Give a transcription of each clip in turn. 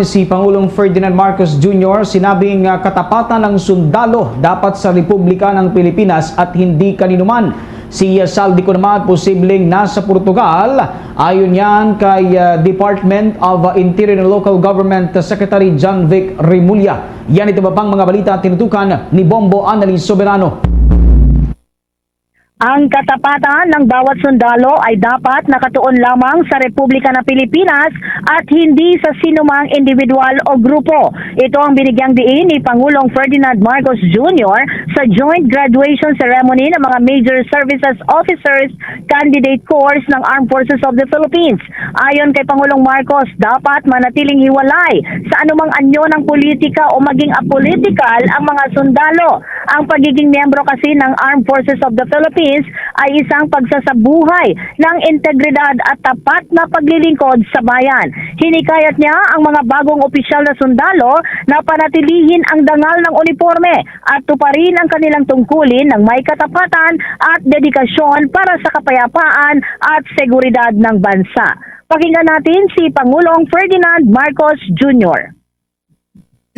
Si Pangulong Ferdinand Marcos Jr. sinabing uh, katapatan ng sundalo dapat sa Republika ng Pilipinas at hindi kaninuman. Si uh, Saldico naman posibleng nasa Portugal. Ayon yan kay uh, Department of Interior and Local Government Secretary John Vic Rimulya. Yan ito ba pang mga balita tinutukan ni Bombo Annalise Soberano. Ang katapatan ng bawat sundalo ay dapat nakatuon lamang sa Republika ng Pilipinas at hindi sa sinumang individual o grupo. Ito ang binigyang diin ni Pangulong Ferdinand Marcos Jr. sa joint graduation ceremony ng mga Major Services Officers Candidate Course ng Armed Forces of the Philippines. Ayon kay Pangulong Marcos, dapat manatiling hiwalay sa anumang anyo ng politika o maging apolitical ang mga sundalo. Ang pagiging miyembro kasi ng Armed Forces of the Philippines ay isang pagsasabuhay ng integridad at tapat na paglilingkod sa bayan. Hinikayat niya ang mga bagong opisyal na sundalo na panatilihin ang dangal ng uniforme at tuparin ang kanilang tungkulin ng may katapatan at dedikasyon para sa kapayapaan at seguridad ng bansa. Pakinggan natin si Pangulong Ferdinand Marcos Jr.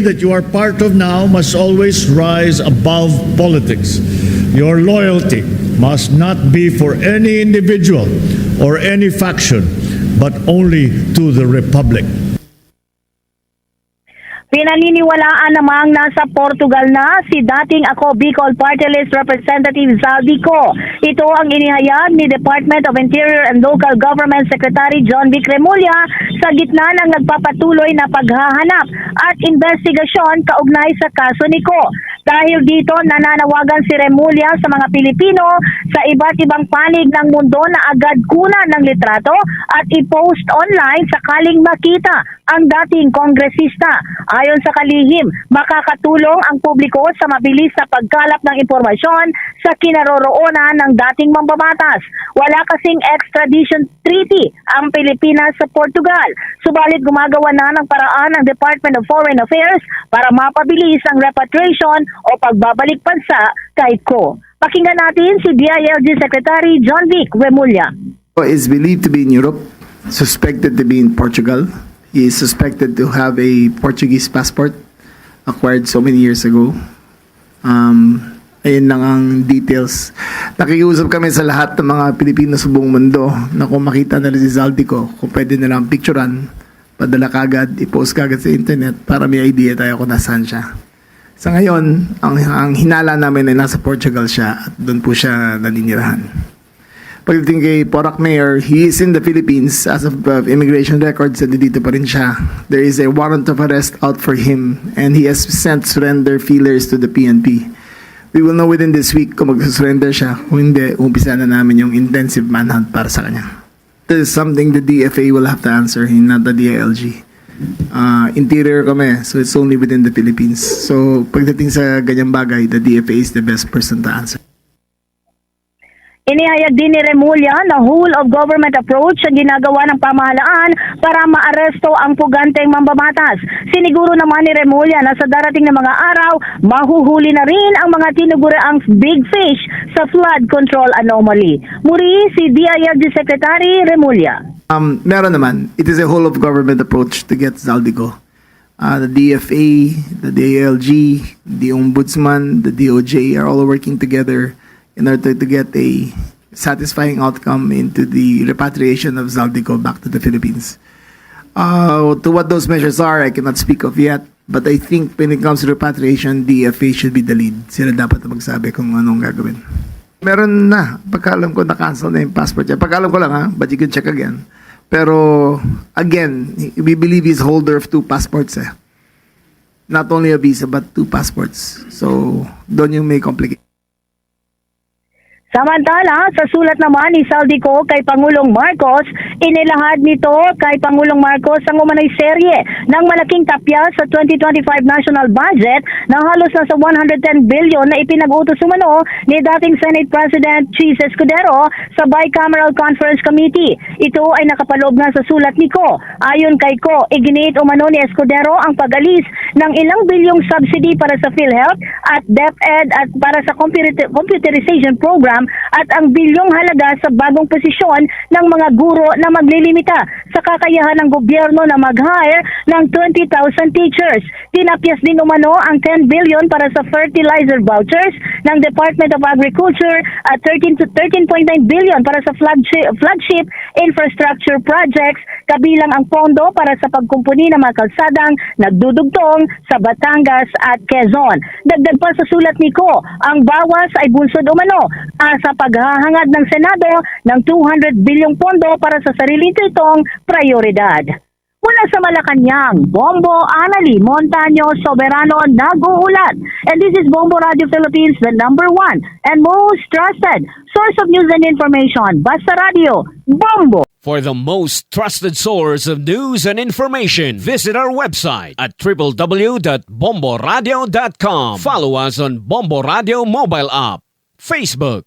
that you are part of now must always rise above politics. Your loyalty must not be for any individual or any faction, but only to the Republic. Pinaniniwalaan namang nasa Portugal na si dating ako Bicol Party List Representative Zaldico. Ito ang inihayag ni Department of Interior and Local Government Secretary John Vic Remulla sa gitna ng nagpapatuloy na paghahanap at investigasyon kaugnay sa kaso ni Ko. Dahil dito nananawagan si Remulla sa mga Pilipino sa iba't ibang panig ng mundo na agad kunan ng litrato at i-post online sakaling makita ang dating kongresista. Ayon sa kalihim, makakatulong ang publiko sa mabilis na pagkalap ng impormasyon sa kinaroroonan ng dating mambabatas. Wala kasing extradition treaty ang Pilipinas sa Portugal. Subalit gumagawa na ng paraan ng Department of Foreign Affairs para mapabilis ang repatriation o pagbabalik bansa kay Ko. Pakinggan natin si DILG Secretary John Vic Remulla. is believed to be in Europe, suspected to be in Portugal. He is suspected to have a Portuguese passport acquired so many years ago. Um, ayun lang ang details. Nakikiusap kami sa lahat ng mga Pilipino sa buong mundo na kung makita nila si Zaldico, kung pwede na lang picturean, padala kagad, i-post kagad sa internet para may idea tayo kung nasaan siya. Sa ngayon, ang, ang hinala namin ay nasa Portugal siya at doon po siya naninirahan. Pagdating kay Porac Mayor, he is in the Philippines as of uh, immigration records dito pa rin siya. There is a warrant of arrest out for him and he has sent surrender feelers to the PNP. We will know within this week kung mag-surrender siya. Kung hindi, umpisa na namin yung intensive manhunt para sa kanya. This is something the DFA will have to answer, not the DILG. Uh, interior kami, so it's only within the Philippines. So pagdating sa ganyang bagay, the DFA is the best person to answer. Inihayag din ni Remulla na whole of government approach ang ginagawa ng pamahalaan para maaresto ang puganteng mambabatas. Siniguro naman ni Remulla na sa darating na mga araw, mahuhuli na rin ang mga tinuguraang big fish sa flood control anomaly. Muri si DILG Secretary Remulla. Um, meron naman. It is a whole of government approach to get Zaldico. Uh, the DFA, the DALG, the Ombudsman, the DOJ are all working together in order to get a satisfying outcome into the repatriation of Zaldico back to the Philippines. Uh, to what those measures are, I cannot speak of yet. But I think when it comes to repatriation, DFA should be the lead. Sila dapat na magsabi kung anong gagawin. Meron na. Pagkalam ko, na-cancel na yung passport niya. Pagkalam ko lang ha, but you can check again. Pero, again, we believe he's holder of two passports eh. Not only a visa, but two passports. So, doon yung may complication. Samantala, sa sulat naman ni Saldico kay Pangulong Marcos, inilahad nito kay Pangulong Marcos ang umanay serye ng malaking tapya sa 2025 national budget na halos nasa 110 billion na ipinag-utos umano ni dating Senate President Cheese Escudero sa Bicameral Conference Committee. Ito ay nakapaloob na sa sulat ni Ko. Ayon kay Ko, iginiit umano ni Escudero ang pag-alis ng ilang bilyong subsidy para sa PhilHealth at DepEd at para sa computer- computerization program at ang bilyong halaga sa bagong posisyon ng mga guro na maglilimita sa kakayahan ng gobyerno na mag-hire ng 20,000 teachers. Tinapyas din umano ang 10 billion para sa fertilizer vouchers ng Department of Agriculture at 13 to 13.9 billion para sa flagship, flagship infrastructure projects kabilang ang pondo para sa pagkumpuni ng mga kalsadang nagdudugtong sa Batangas at Quezon. Dagdag pa sa sulat ni Ko, ang bawas ay bunsod umano sa paghahangad ng Senado ng 200 bilyong pondo para sa sarili nitong prioridad. Mula sa Malacanang, Bombo Anali Montaño Soberano nag-uulat. And this is Bombo Radio Philippines, the number one and most trusted source of news and information. Basta Radio, Bombo! For the most trusted source of news and information, visit our website at www.bomboradio.com. Follow us on Bombo Radio mobile app, Facebook,